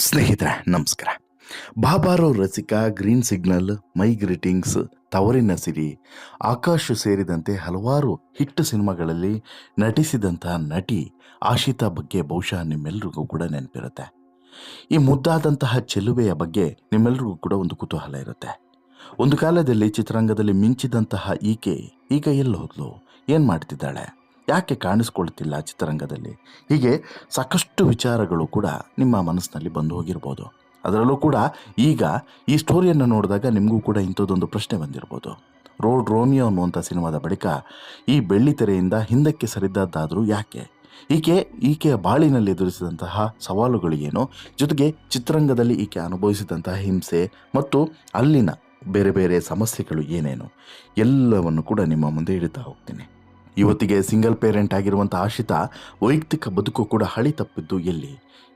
ಸ್ನೇಹಿತರೆ, ನಮಸ್ಕಾರ. ಬಾಬಾರೋ ರಸಿಕಾ, ಗ್ರೀನ್ ಸಿಗ್ನಲ್, ಮೈ ಗ್ರೀಟಿಂಗ್ಸ್ ತವರಿನ ಸಿರಿ ಆಕಾಶ್ ಸೇರಿದಂತೆ ಹಲವಾರು ಹಿಟ್ ಸಿನಿಮಾಗಳಲ್ಲಿ ನಟಿಸಿದಂತಹ ನಟಿ ಆಶಿತಾ ಬಗ್ಗೆ ಬಹುಶಃ ನಿಮ್ಮೆಲ್ರಿಗೂ ಕೂಡ ನೆನಪಿರುತ್ತೆ. ಈ ಮುದ್ದಾದಂತಹ ಚೆಲುವೆಯ ಬಗ್ಗೆ ನಿಮ್ಮೆಲ್ರಿಗೂ ಕೂಡ ಒಂದು ಕುತೂಹಲ ಇರುತ್ತೆ. ಒಂದು ಕಾಲದಲ್ಲಿ ಚಿತ್ರರಂಗದಲ್ಲಿ ಮಿಂಚಿದಂತಹ ಈಕೆ ಈಗ ಎಲ್ಲಿ ಹೋದ್ಲು ಏನು ಮಾಡ್ತಿದ್ದಾಳೆ? ಯಾಕೆ ಕಾಣಿಸ್ಕೊಳ್ತಿಲ್ಲ ಚಿತ್ರರಂಗದಲ್ಲಿ? ಹೀಗೆ ಸಾಕಷ್ಟು ವಿಚಾರಗಳು ಕೂಡ ನಿಮ್ಮ ಮನಸ್ಸಿನಲ್ಲಿ ಬಂದು ಹೋಗಿರ್ಬೋದು. ಅದರಲ್ಲೂ ಕೂಡ ಈಗ ಈ ಸ್ಟೋರಿಯನ್ನು ನೋಡಿದಾಗ ನಿಮಗೂ ಕೂಡ ಇಂಥದ್ದೊಂದು ಪ್ರಶ್ನೆ ಬಂದಿರ್ಬೋದು. ರೋಡ್ ರೋಮಿಯೋ ಅನ್ನುವಂಥ ಸಿನಿಮಾದ ಬಳಿಕ ಈ ಬೆಳ್ಳಿ ತೆರೆಯಿಂದ ಹಿಂದಕ್ಕೆ ಸರಿದದ್ದಾದರೂ ಯಾಕೆ? ಈಕೆ, ಈಕೆಯ ಬಾಳಿನಲ್ಲಿ ಎದುರಿಸಿದಂತಹ ಸವಾಲುಗಳು ಏನು ಜೊತೆಗೆ ಚಿತ್ರರಂಗದಲ್ಲಿ ಈಕೆ ಅನುಭವಿಸಿದಂತಹ ಹಿಂಸೆ ಮತ್ತು ಅಲ್ಲಿನ ಬೇರೆ ಬೇರೆ ಸಮಸ್ಯೆಗಳು ಏನೇನು? ಎಲ್ಲವನ್ನು ಕೂಡ ನಿಮ್ಮ ಮುಂದೆ ಇಡುತ್ತಾ ಹೋಗ್ತೀನಿ. ಇವತ್ತಿಗೆ ಸಿಂಗಲ್ ಪೇರೆಂಟ್ ಆಗಿರುವಂಥ ಆಶಿತಾ ವೈಯಕ್ತಿಕ ಬದುಕು ಕೂಡ ಹಳಿ ತಪ್ಪಿದ್ದು ಎಲ್ಲಿ?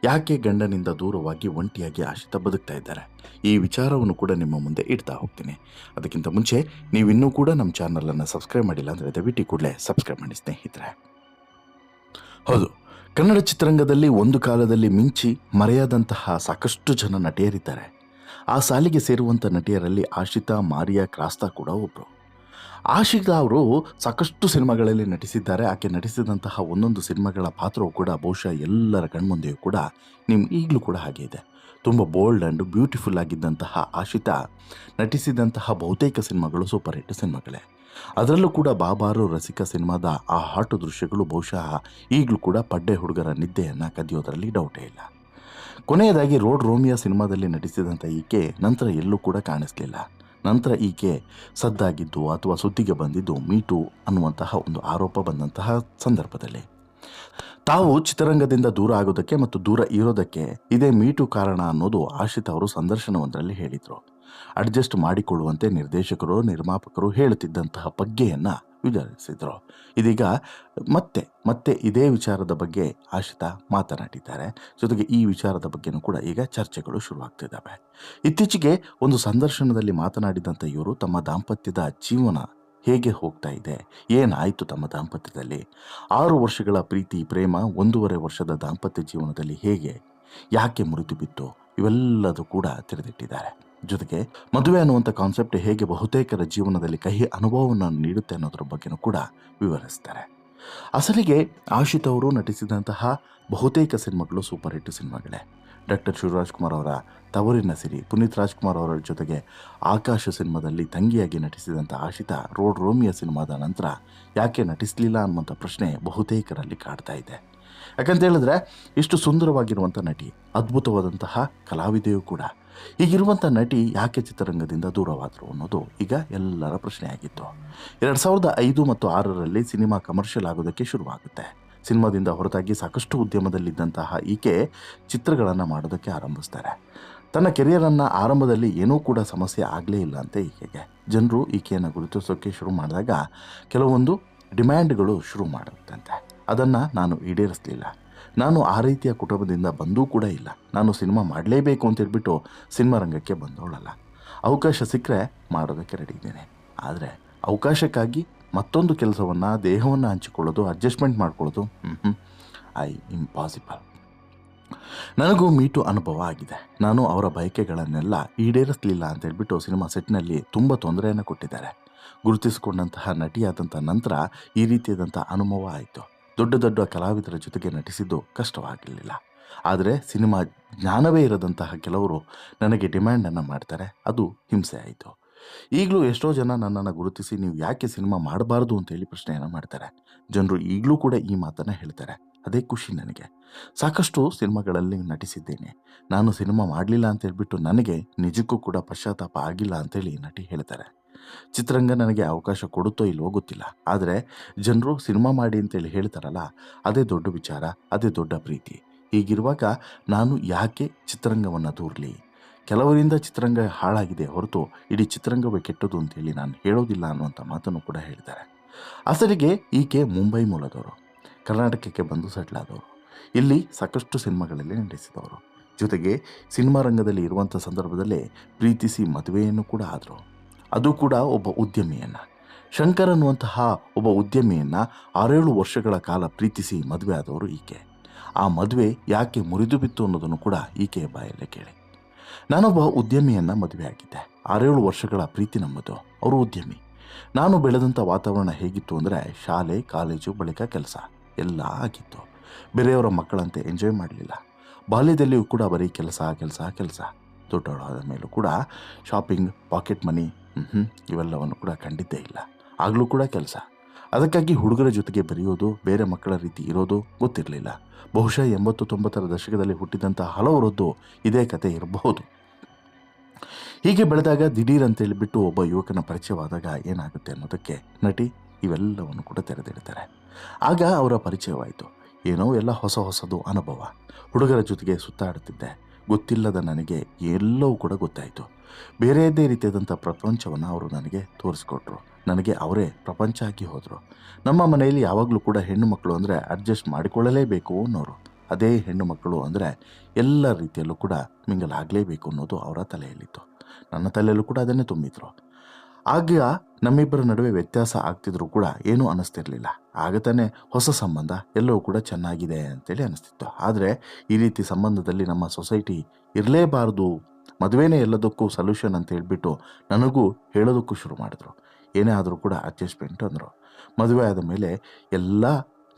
ಯಾಕೆ ಗಂಡನಿಂದ ದೂರವಾಗಿ ಒಂಟಿಯಾಗಿ ಆಶಿತಾ ಬದುಕ್ತಾ ಇದ್ದಾರೆ? ಈ ವಿಚಾರವನ್ನು ಕೂಡ ನಿಮ್ಮ ಮುಂದೆ ಇಡ್ತಾ ಹೋಗ್ತೀನಿ. ಅದಕ್ಕಿಂತ ಮುಂಚೆ ನೀವು ಇನ್ನೂ ಕೂಡ ನಮ್ಮ ಚಾನಲನ್ನು ಸಬ್ಸ್ಕ್ರೈಬ್ ಮಾಡಿಲ್ಲ ಅಂದರೆ ದಯವಿಟ್ಟು ಕೂಡಲೇ ಸಬ್ಸ್ಕ್ರೈಬ್ ಮಾಡಿ ಸ್ನೇಹಿತರೆ. ಹೌದು, ಕನ್ನಡ ಚಿತ್ರರಂಗದಲ್ಲಿ ಒಂದು ಕಾಲದಲ್ಲಿ ಮಿಂಚಿ ಮರೆಯಾದಂತಹ ಸಾಕಷ್ಟು ಜನ ನಟಿಯರಿದ್ದಾರೆ. ಆ ಸಾಲಿಗೆ ಸೇರುವಂಥ ನಟಿಯರಲ್ಲಿ ಆಶಿತಾ, ಮಾರಿಯಾ, ಕ್ರಾಸ್ತಾ ಕೂಡ ಒಬ್ಬರು ಆಶಿತಾ ಅವರು ಸಾಕಷ್ಟು ಸಿನಿಮಾಗಳಲ್ಲಿ ನಟಿಸಿದ್ದಾರೆ. ಆಕೆ ನಟಿಸಿದಂತಹ ಒಂದೊಂದು ಸಿನಿಮಾಗಳ ಪಾತ್ರವು ಕೂಡ ಬಹುಶಃ ಎಲ್ಲರ ಕಣ್ಮುಂದೆಯೂ ಕೂಡ ನಿಮ್ಮ ಈಗಲೂ ಕೂಡ ಹಾಗೆ ಇದೆ. ತುಂಬ ಬೋಲ್ಡ್ ಆ್ಯಂಡ್ ಬ್ಯೂಟಿಫುಲ್ ಆಗಿದ್ದಂತಹ ಆಶಿತಾ ನಟಿಸಿದಂತಹ ಬಹುತೇಕ ಸಿನಿಮಾಗಳು ಸೂಪರ್ ಹಿಟ್ ಸಿನಿಮಾಗಳೇ. ಅದರಲ್ಲೂ ಕೂಡ ಬಾಬಾರು ರಸಿಕ ಸಿನಿಮಾದ ಆ ಹಾಟು ದೃಶ್ಯಗಳು ಬಹುಶಃ ಈಗಲೂ ಕೂಡ ಪಡ್ಡೆ ಹುಡುಗರ ನಿದ್ದೆಯನ್ನು ಕದಿಯೋದರಲ್ಲಿ ಡೌಟೇ ಇಲ್ಲ. ಕೊನೆಯದಾಗಿ ರೋಡ್ ರೋಮಿಯಾ ಸಿನಿಮಾದಲ್ಲಿ ನಟಿಸಿದಂಥ ಈಕೆ ನಂತರ ಎಲ್ಲೂ ಕೂಡ ಕಾಣಿಸ್ಲಿಲ್ಲ. ನಂತರ ಈಕೆ ಸದ್ದಾಗಿದ್ದು ಅಥವಾ ಸುದ್ದಿಗೆ ಬಂದಿದ್ದು ಮೀಟು ಅನ್ನುವಂತಹ ಒಂದು ಆರೋಪ ಬಂದಂತಹ ಸಂದರ್ಭದಲ್ಲಿ. ತಾವು ಚಿತ್ರರಂಗದಿಂದ ದೂರ ಆಗೋದಕ್ಕೆ ಮತ್ತು ದೂರ ಇರೋದಕ್ಕೆ ಇದೇ ಮೀಟು ಕಾರಣ ಅನ್ನೋದು ಆಶಿತ್ ಅವರು ಸಂದರ್ಶನವೊಂದರಲ್ಲಿ ಹೇಳಿದರು. ಅಡ್ಜಸ್ಟ್ ಮಾಡಿಕೊಳ್ಳುವಂತೆ ನಿರ್ದೇಶಕರು, ನಿರ್ಮಾಪಕರು ಹೇಳುತ್ತಿದ್ದಂತಹ ಬಗ್ಗೆಯನ್ನು ವಿವರಿಸಿದರು ಇದೀಗ ಮತ್ತೆ ಮತ್ತೆ ಇದೇ ವಿಚಾರದ ಬಗ್ಗೆ ಆಶಿತಾ ಮಾತನಾಡಿದ್ದಾರೆ. ಜೊತೆಗೆ ಈ ವಿಚಾರದ ಬಗ್ಗೆನೂ ಕೂಡ ಈಗ ಚರ್ಚೆಗಳು ಶುರುವಾಗ್ತಿದ್ದಾವೆ. ಇತ್ತೀಚೆಗೆ ಒಂದು ಸಂದರ್ಶನದಲ್ಲಿ ಮಾತನಾಡಿದಂಥ ಇವರು ತಮ್ಮ ದಾಂಪತ್ಯದ ಜೀವನ ಹೇಗೆ ಹೋಗ್ತಾ ಇದೆ? ಏನಾಯಿತು ತಮ್ಮ ದಾಂಪತ್ಯದಲ್ಲಿ? ಆರು ವರ್ಷಗಳ ಪ್ರೀತಿ, ಪ್ರೇಮ, ಒಂದೂವರೆ ವರ್ಷದ ದಾಂಪತ್ಯ ಜೀವನದಲ್ಲಿ ಹೇಗೆ, ಯಾಕೆ ಮುರಿದು ಬಿತ್ತು ಇವೆಲ್ಲದೂ ಕೂಡ ತೆರೆದಿಟ್ಟಿದ್ದಾರೆ ಜೊತೆಗೆ ಮದುವೆ ಅನ್ನುವಂಥ ಕಾನ್ಸೆಪ್ಟ್ ಹೇಗೆ ಬಹುತೇಕರ ಜೀವನದಲ್ಲಿ ಕಹಿ ಅನುಭವವನ್ನು ನೀಡುತ್ತೆ ಅನ್ನೋದ್ರ ಬಗ್ಗೆನೂ ಕೂಡ ವಿವರಿಸ್ತಾರೆ. ಅಸಲಿಗೆ ಆಶಿತ್ ಅವರು ನಟಿಸಿದಂತಹ ಬಹುತೇಕ ಸಿನಿಮಾಗಳು ಸೂಪರ್ ಹಿಟ್ ಸಿನಿಮಾಗಳೇ. ಡಾಕ್ಟರ್ ಶಿವರಾಜ್ಕುಮಾರ್ ಅವರ ತವರಿನ ಸಿರಿ, ಪುನೀತ್ ರಾಜ್ಕುಮಾರ್ ಅವರ ಜೊತೆಗೆ ಆಕಾಶ ಸಿನಿಮಾದಲ್ಲಿ ತಂಗಿಯಾಗಿ ನಟಿಸಿದಂಥ ಆಶಿತಾ, ರೋಡ್ ರೋಮಿಯ ಸಿನಿಮಾದ ನಂತರ ಯಾಕೆ ನಟಿಸಲಿಲ್ಲ ಅನ್ನುವಂಥ ಪ್ರಶ್ನೆ ಬಹುತೇಕರಲ್ಲಿ ಕಾಡ್ತಾ ಇದೆ. ಯಾಕಂತ ಹೇಳಿದ್ರೆ ಇಷ್ಟು ಸುಂದರವಾಗಿರುವಂಥ ನಟಿ, ಅದ್ಭುತವಾದಂತಹ ಕಲಾವಿದೆಯೂ ಕೂಡ ಈಗಿರುವಂಥ ನಟಿ ಯಾಕೆ ಚಿತ್ರರಂಗದಿಂದ ದೂರವಾದರು ಅನ್ನೋದು ಈಗ ಎಲ್ಲರ ಪ್ರಶ್ನೆಯಾಗಿತ್ತು. ಎರಡು ಸಾವಿರದ ಐದು ಮತ್ತು ಆರರಲ್ಲಿ ಸಿನಿಮಾ ಕಮರ್ಷಿಯಲ್ ಆಗೋದಕ್ಕೆ ಶುರುವಾಗುತ್ತೆ. ಸಿನಿಮಾದಿಂದ ಹೊರತಾಗಿ ಸಾಕಷ್ಟು ಉದ್ಯಮದಲ್ಲಿದ್ದಂತಹ ಈಕೆ ಚಿತ್ರಗಳನ್ನು ಮಾಡೋದಕ್ಕೆ ಆರಂಭಿಸ್ತಾರೆ. ತನ್ನ ಕೆರಿಯರನ್ನು ಆರಂಭದಲ್ಲಿ ಏನೂ ಕೂಡ ಸಮಸ್ಯೆ ಆಗಲೇ ಇಲ್ಲ ಅಂತ ಈಕೆಗೆ. ಜನರು ಈಕೆಯನ್ನು ಗುರುತಿಸೋಕ್ಕೆ ಶುರು ಮಾಡಿದಾಗ ಕೆಲವೊಂದು ಡಿಮ್ಯಾಂಡ್ಗಳು ಶುರು ಮಾಡುತ್ತಂತೆ. ಅದನ್ನು ನಾನು ಈಡೇರಿಸಲಿಲ್ಲ. ನಾನು ಆ ರೀತಿಯ ಕುಟುಂಬದಿಂದ ಬಂದೂ ಕೂಡ ಇಲ್ಲ. ನಾನು ಸಿನಿಮಾ ಮಾಡಲೇಬೇಕು ಅಂತ ಹೇಳ್ಬಿಟ್ಟು ಸಿನಿಮಾ ರಂಗಕ್ಕೆ ಬಂದವಳಲ್ಲ. ಅವಕಾಶ ಸಿಕ್ಕರೆ ಮಾಡೋದಕ್ಕೆ ರೆಡಿ ಇದ್ದೇನೆ. ಆದರೆ ಅವಕಾಶಕ್ಕಾಗಿ ಮತ್ತೊಂದು ಕೆಲಸವನ್ನು, ದೇಹವನ್ನು ಹಂಚಿಕೊಳ್ಳೋದು ಅಡ್ಜಸ್ಟ್ಮೆಂಟ್ ಮಾಡ್ಕೊಳ್ಳೋದು ಐ ಇಂಪಾಸಿಬಲ್ ನನಗೂ ಮೀಟು ಅನುಭವ ಆಗಿದೆ. ನಾನು ಅವರ ಬಯಕೆಗಳನ್ನೆಲ್ಲ ಈಡೇರಿಸಲಿಲ್ಲ ಅಂತ ಹೇಳ್ಬಿಟ್ಟು ಸಿನಿಮಾ ಸೆಟ್ನಲ್ಲಿ ತುಂಬ ತೊಂದರೆಯನ್ನು ಕೊಟ್ಟಿದ್ದಾರೆ. ಗುರುತಿಸಿಕೊಂಡಂತಹ ನಟಿಯಾದಂಥ ನಂತರ ಈ ರೀತಿಯಾದಂಥ ಅನುಭವ ಆಯಿತು. ದೊಡ್ಡ ದೊಡ್ಡ ಕಲಾವಿದರ ಜೊತೆಗೆ ನಟಿಸಿದ್ದು ಕಷ್ಟವಾಗಿರಲಿಲ್ಲ. ಆದರೆ ಸಿನಿಮಾ ಜ್ಞಾನವೇ ಇರದಂತಹ ಕೆಲವರು ನನಗೆ ಡಿಮ್ಯಾಂಡನ್ನು ಮಾಡ್ತಾರೆ. ಅದು ಹಿಂಸೆ ಆಯಿತು. ಈಗಲೂ ಎಷ್ಟೋ ಜನ ನನ್ನನ್ನು ಗುರುತಿಸಿ ನೀವು ಯಾಕೆ ಸಿನಿಮಾ ಮಾಡಬಾರ್ದು ಅಂತೇಳಿ ಪ್ರಶ್ನೆಯನ್ನು ಮಾಡ್ತಾರೆ. ಜನರು ಈಗಲೂ ಕೂಡ ಈ ಮಾತನ್ನು ಹೇಳ್ತಾರೆ. ಅದೇ ಖುಷಿ ನನಗೆ. ಸಾಕಷ್ಟು ಸಿನಿಮಾಗಳಲ್ಲಿ ನಟಿಸಿದ್ದೇನೆ. ನಾನು ಸಿನಿಮಾ ಮಾಡಲಿಲ್ಲ ಅಂತ ಹೇಳಿಬಿಟ್ಟು ನನಗೆ ನಿಜಕ್ಕೂ ಕೂಡ ಪಶ್ಚಾತ್ತಾಪ ಆಗಿಲ್ಲ ಅಂತೇಳಿ ನಟಿ ಹೇಳ್ತಾರೆ. ಚಿತ್ರರಂಗ ನನಗೆ ಅವಕಾಶ ಕೊಡುತ್ತೋ ಇಲ್ವೋ ಗೊತ್ತಿಲ್ಲ. ಆದರೆ ಜನರು ಸಿನಿಮಾ ಮಾಡಿ ಅಂತೇಳಿ ಹೇಳ್ತಾರಲ್ಲ, ಅದೇ ದೊಡ್ಡ ವಿಚಾರ, ಅದೇ ದೊಡ್ಡ ಪ್ರೀತಿ. ಹೀಗಿರುವಾಗ ನಾನು ಯಾಕೆ ಚಿತ್ರರಂಗವನ್ನು ದೂರಲಿ? ಕೆಲವರಿಂದ ಚಿತ್ರರಂಗ ಹಾಳಾಗಿದೆ ಹೊರತು ಇಡೀ ಚಿತ್ರರಂಗವೇ ಕೆಟ್ಟದು ಅಂತೇಳಿ ನಾನು ಹೇಳೋದಿಲ್ಲ ಅನ್ನುವಂಥ ಮಾತನ್ನು ಕೂಡ ಹೇಳಿದ್ದಾರೆ. ಅಸಲಿಗೆ ಈಕೆ ಮುಂಬೈ ಮೂಲದವರು, ಕರ್ನಾಟಕಕ್ಕೆ ಬಂದು ಸೆಟ್ಲ್ ಆದವರು. ಇಲ್ಲಿ ಸಾಕಷ್ಟು ಸಿನಿಮಾಗಳಲ್ಲಿ ನಟಿಸಿದವರು. ಜೊತೆಗೆ ಸಿನಿಮಾ ರಂಗದಲ್ಲಿ ಇರುವಂಥ ಸಂದರ್ಭದಲ್ಲೇ ಪ್ರೀತಿಸಿ ಮದುವೆಯನ್ನು ಕೂಡ ಆದರು. ಅದು ಕೂಡ ಒಬ್ಬ ಉದ್ಯಮಿಯನ್ನು. ಶಂಕರ್ ಅನ್ನುವಂತಹ ಒಬ್ಬ ಉದ್ಯಮಿಯನ್ನು ಆರೇಳು ವರ್ಷಗಳ ಕಾಲ ಪ್ರೀತಿಸಿ ಮದುವೆ ಆದವರು ಈಕೆ. ಆ ಮದುವೆ ಯಾಕೆ ಮುರಿದು ಬಿತ್ತು ಅನ್ನೋದನ್ನು ಕೂಡ ಈಕೆಯ ಬಾಯಲ್ಲೇ ಕೇಳಿ. ನಾನೊಬ್ಬ ಉದ್ಯಮಿಯನ್ನು ಮದುವೆ ಆಗಿದ್ದೆ. ಆರೇಳು ವರ್ಷಗಳ ಪ್ರೀತಿ ನಮ್ಮದು. ಅವರು ಉದ್ಯಮಿ. ನಾನು ಬೆಳೆದಂಥ ವಾತಾವರಣ ಹೇಗಿತ್ತು ಅಂದರೆ ಶಾಲೆ, ಕಾಲೇಜು, ಬಳಿಕ ಕೆಲಸ ಎಲ್ಲ ಆಗಿತ್ತು. ಬೇರೆಯವರ ಮಕ್ಕಳಂತೆ ಎಂಜಾಯ್ ಮಾಡಲಿಲ್ಲ. ಬಾಲ್ಯದಲ್ಲಿಯೂ ಕೂಡ ಬರೀ ಕೆಲಸ ಕೆಲಸ ಕೆಲಸ. ದೊಡ್ಡವಳಾದ ಮೇಲೂ ಕೂಡ ಶಾಪಿಂಗ್ ಪಾಕೆಟ್ ಮನಿ ಹ್ಞೂ ಇವೆಲ್ಲವನ್ನು ಕೂಡ ಕಂಡಿದ್ದೇ ಇಲ್ಲ. ಆಗಲೂ ಕೂಡ ಕೆಲಸ. ಅದಕ್ಕಾಗಿ ಹುಡುಗರ ಜೊತೆಗೆ ಬರೆಯೋದು, ಬೇರೆ ಮಕ್ಕಳ ರೀತಿ ಇರೋದು ಗೊತ್ತಿರಲಿಲ್ಲ. ಬಹುಶಃ ಎಂಬತ್ತು ತೊಂಬತ್ತರ ದಶಕದಲ್ಲಿ ಹುಟ್ಟಿದಂಥ ಹಲವರದ್ದು ಇದೇ ಕತೆ ಇರಬಹುದು ಹೀಗೆ ಬೆಳೆದಾಗ ದಿಢೀರ್ ಅಂತ ಹೇಳಿಬಿಟ್ಟು ಒಬ್ಬ ಯುವಕನ ಪರಿಚಯವಾದಾಗ ಏನಾಗುತ್ತೆ ಅನ್ನೋದಕ್ಕೆ ನಟಿ ಇವೆಲ್ಲವನ್ನು ಕೂಡ ತೆರೆದಿಡ್ತಾರೆ. ಆಗ ಅವರ ಪರಿಚಯವಾಯಿತು. ಏನೋ ಎಲ್ಲ ಹೊಸ ಹೊಸದು ಅನುಭವ. ಹುಡುಗರ ಜೊತೆಗೆ ಸುತ್ತಾಡುತ್ತಿದ್ದೆ. ಗೊತ್ತಿಲ್ಲದ ನನಗೆ ಎಲ್ಲವೂ ಕೂಡ ಗೊತ್ತಾಯಿತು. ಬೇರೆಯದೇ ರೀತಿಯಾದಂಥ ಪ್ರಪಂಚವನ್ನು ಅವರು ನನಗೆ ತೋರಿಸ್ಕೊಟ್ರು. ನನಗೆ ಅವರೇ ಪ್ರಪಂಚ ಹಾಕಿ ಹೋದರು. ನಮ್ಮ ಮನೆಯಲ್ಲಿ ಯಾವಾಗಲೂ ಕೂಡ ಹೆಣ್ಣು ಮಕ್ಕಳು ಅಂದರೆ ಅಡ್ಜಸ್ಟ್ ಮಾಡಿಕೊಳ್ಳಲೇಬೇಕು ಅನ್ನೋರು. ಅದೇ ಹೆಣ್ಣು ಮಕ್ಕಳು ಅಂದರೆ ಎಲ್ಲ ರೀತಿಯಲ್ಲೂ ಕೂಡ ಮಿಂಗಲ್ ಆಗಲೇಬೇಕು ಅನ್ನೋದು ಅವರ ತಲೆಯಲ್ಲಿತ್ತು. ನನ್ನ ತಲೆಯಲ್ಲೂ ಕೂಡ ಅದನ್ನೇ ತುಂಬಿದ್ರು. ಆಗ ನಮ್ಮಿಬ್ಬರ ನಡುವೆ ವ್ಯತ್ಯಾಸ ಆಗ್ತಿದ್ರು ಕೂಡ ಏನೂ ಅನ್ನಿಸ್ತಿರ್ಲಿಲ್ಲ. ಆಗ ತಾನೇ ಹೊಸ ಸಂಬಂಧ, ಎಲ್ಲವೂ ಕೂಡ ಚೆನ್ನಾಗಿದೆ ಅಂತೇಳಿ ಅನಿಸ್ತಿತ್ತು ಆದರೆ ಈ ರೀತಿ ಸಂಬಂಧದಲ್ಲಿ ನಮ್ಮ ಸೊಸೈಟಿ ಇರಲೇಬಾರ್ದು, ಮದುವೆನೇ ಎಲ್ಲದಕ್ಕೂ ಸೊಲ್ಯೂಷನ್ ಅಂತ ಹೇಳಿಬಿಟ್ಟು ನನಗೂ ಹೇಳೋದಕ್ಕೂ ಶುರು ಮಾಡಿದ್ರು. ಏನೇ ಆದರೂ ಕೂಡ ಅಡ್ಜಸ್ಟ್ಮೆಂಟ್ ಅಂದರು. ಮದುವೆ ಆದ ಮೇಲೆ ಎಲ್ಲ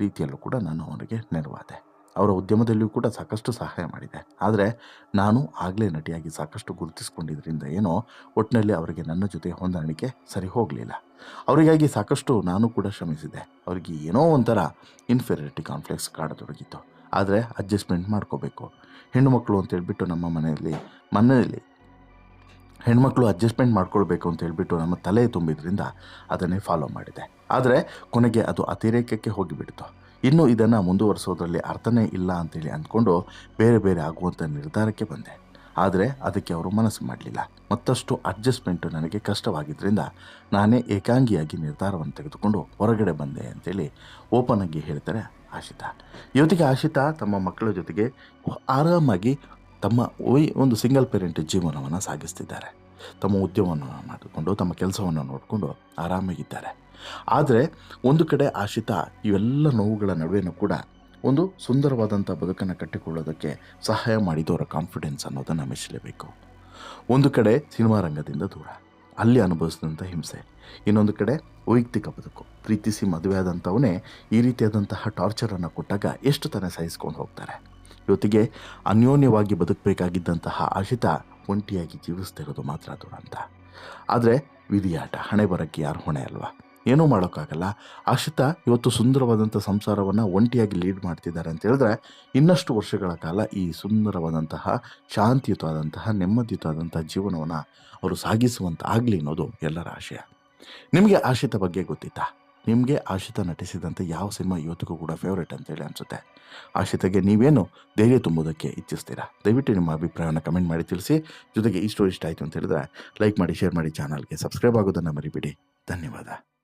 ರೀತಿಯಲ್ಲೂ ಕೂಡ ನಾನು ಅವರಿಗೆ ನೆರವಾದೆ. ಅವರ ಉದ್ಯಮದಲ್ಲಿಯೂ ಕೂಡ ಸಾಕಷ್ಟು ಸಹಾಯ ಮಾಡಿದೆ. ಆದರೆ ನಾನು ಆಗಲೇ ನಟಿಯಾಗಿ ಸಾಕಷ್ಟು ಗುರುತಿಸ್ಕೊಂಡಿದ್ದರಿಂದ ಏನೋ ಒಟ್ಟಿನಲ್ಲಿ ಅವರಿಗೆ ನನ್ನ ಜೊತೆ ಹೊಂದಾಣಿಕೆ ಸರಿ ಹೋಗಲಿಲ್ಲ. ಅವರಿಗಾಗಿ ಸಾಕಷ್ಟು ನಾನು ಕೂಡ ಶ್ರಮಿಸಿದೆ. ಅವರಿಗೆ ಏನೋ ಒಂಥರ ಇನ್ಫೆರಿಟಿ ಕಾನ್ಫ್ಲೆಕ್ಸ್ ಕಾಡತೊಡಗಿತ್ತು. ಆದರೆ ಅಡ್ಜಸ್ಟ್ಮೆಂಟ್ ಮಾಡ್ಕೋಬೇಕು. ಹೆಣ್ಣುಮಕ್ಕಳು ಅಂತ ಹೇಳ್ಬಿಟ್ಟು ನಮ್ಮ ಮನೆಯಲ್ಲಿ ಮನೆಯಲ್ಲಿ ಹೆಣ್ಮಕ್ಳು ಅಡ್ಜಸ್ಟ್ಮೆಂಟ್ ಮಾಡ್ಕೊಳ್ಬೇಕು ಅಂತ ಹೇಳ್ಬಿಟ್ಟು ನಮ್ಮ ತಲೆ ತುಂಬಿದ್ರಿಂದ ಅದನ್ನೇ ಫಾಲೋ ಮಾಡಿದೆ. ಆದರೆ ಕೊನೆಗೆ ಅದು ಅತಿರೇಕಕ್ಕೆ ಹೋಗಿಬಿಡ್ತು. ಇನ್ನು ಇದನ್ನು ಮುಂದುವರಿಸೋದ್ರಲ್ಲಿ ಅರ್ಥನೇ ಇಲ್ಲ ಅಂತೇಳಿ ಅಂದ್ಕೊಂಡು ಬೇರೆ ಬೇರೆ ಆಗುವಂಥ ನಿರ್ಧಾರಕ್ಕೆ ಬಂದೆ. ಆದರೆ ಅದಕ್ಕೆ ಅವರು ಮನಸ್ಸು ಮಾಡಲಿಲ್ಲ. ಮತ್ತಷ್ಟು ಅಡ್ಜಸ್ಟ್ಮೆಂಟು ನನಗೆ ಕಷ್ಟವಾಗಿದ್ದರಿಂದ ನಾನೇ ಏಕಾಂಗಿಯಾಗಿ ನಿರ್ಧಾರವನ್ನು ತೆಗೆದುಕೊಂಡು ಹೊರಗಡೆ ಬಂದೆ ಅಂತೇಳಿ ಓಪನ್ ಆಗಿ ಹೇಳ್ತಾರೆ ಆಶಿತಾ. ಇವತ್ತಿಗೆ ಆಶಿತಾ ತಮ್ಮ ಮಕ್ಕಳ ಜೊತೆಗೆ ಆರಾಮಾಗಿ ತಮ್ಮ ಒಂದು ಸಿಂಗಲ್ ಪೇರೆಂಟ್ ಜೀವನವನ್ನು ಸಾಗಿಸ್ತಿದ್ದಾರೆ. ತಮ್ಮ ಉದ್ಯಮವನ್ನು ಮಾಡಿಕೊಂಡು, ತಮ್ಮ ಕೆಲಸವನ್ನು ನೋಡಿಕೊಂಡು ಆರಾಮಾಗಿದ್ದಾರೆ. ಆದರೆ ಒಂದು ಕಡೆ ಆಶಿತಾ ಇವೆಲ್ಲ ನೋವುಗಳ ನಡುವೆಯೂ ಕೂಡ ಒಂದು ಸುಂದರವಾದಂಥ ಬದುಕನ್ನು ಕಟ್ಟಿಕೊಳ್ಳೋದಕ್ಕೆ ಸಹಾಯ ಮಾಡಿದವರ ಕಾನ್ಫಿಡೆನ್ಸ್ ಅನ್ನೋದನ್ನು ಮೆಚ್ಚಲೇಬೇಕು. ಒಂದು ಕಡೆ ಸಿನಿಮಾ ರಂಗದಿಂದ ದೂರ, ಅಲ್ಲಿ ಅನುಭವಿಸಿದಂಥ ಹಿಂಸೆ. ಇನ್ನೊಂದು ಕಡೆ ವೈಯಕ್ತಿಕ ಬದುಕು, ಪ್ರೀತಿಸಿ ಮದುವೆ ಆದಂಥವನೇ ಈ ರೀತಿಯಾದಂತಹ ಟಾರ್ಚರನ್ನು ಕೊಟ್ಟಾಗ ಎಷ್ಟು ತಾನೇ ಸಹಿಸ್ಕೊಂಡು ಹೋಗ್ತಾರೆ. ಇವತ್ತಿಗೆ ಅನ್ಯೋನ್ಯವಾಗಿ ಬದುಕಬೇಕಾಗಿದ್ದಂತಹ ಆಶಿತಾ ಒಂಟಿಯಾಗಿ ಜೀವಿಸ್ತಿರೋದು ಮಾತ್ರ ದುರಂತ ಆದರೆ ವಿಧಿಯಾಟ, ಹಣೆ ಬರೋಕ್ಕೆ ಯಾರು ಹೊಣೆ ಅಲ್ವಾ? ಏನೂ ಮಾಡೋಕ್ಕಾಗಲ್ಲ. ಆಶಿತಾ ಇವತ್ತು ಸುಂದರವಾದಂಥ ಸಂಸಾರವನ್ನು ಒಂಟಿಯಾಗಿ ಲೀಡ್ ಮಾಡ್ತಿದ್ದಾರೆ ಅಂತ ಹೇಳಿದ್ರೆ ಇನ್ನಷ್ಟು ವರ್ಷಗಳ ಕಾಲ ಈ ಸುಂದರವಾದಂತಹ, ಶಾಂತಿಯುತವಾದಂತಹ, ನೆಮ್ಮದಿಯುತವಾದಂತಹ ಜೀವನವನ್ನು ಅವರು ಸಾಗಿಸುವಂತ ಆಗಲಿ ಅನ್ನೋದು ಎಲ್ಲರ ಆಶಯ. ನಿಮಗೆ ಆಶಿತ ಬಗ್ಗೆ ಗೊತ್ತಿತ್ತಾ? ನಿಮಗೆ ಆಶಿತ ನಟಿಸಿದಂಥ ಯಾವ ಸಿನಿಮಾ ಇವತ್ತಿಗೂ ಕೂಡ ಫೇವ್ರೇಟ್ ಅಂತೇಳಿ ಅನಿಸುತ್ತೆ. ಆಶಿತಗೆ ನೀವೇನು ಧೈರ್ಯ ತುಂಬೋದಕ್ಕೆ ಇಚ್ಛಿಸ್ತೀರಾ? ದಯವಿಟ್ಟು ನಿಮ್ಮ ಅಭಿಪ್ರಾಯವನ್ನು ಕಮೆಂಟ್ ಮಾಡಿ ತಿಳಿಸಿ. ಜೊತೆಗೆ ಈ ಸ್ಟೋರಿ ಇಷ್ಟ ಆಯಿತು ಅಂತ ಹೇಳಿದ್ರೆ ಲೈಕ್ ಮಾಡಿ ಶೇರ್ ಮಾಡಿ ಚಾನಲ್ಗೆ ಸಬ್ಸ್ಕ್ರೈಬ್ ಆಗೋದನ್ನು ಮರಿಬೇಡಿ. ಧನ್ಯವಾದ.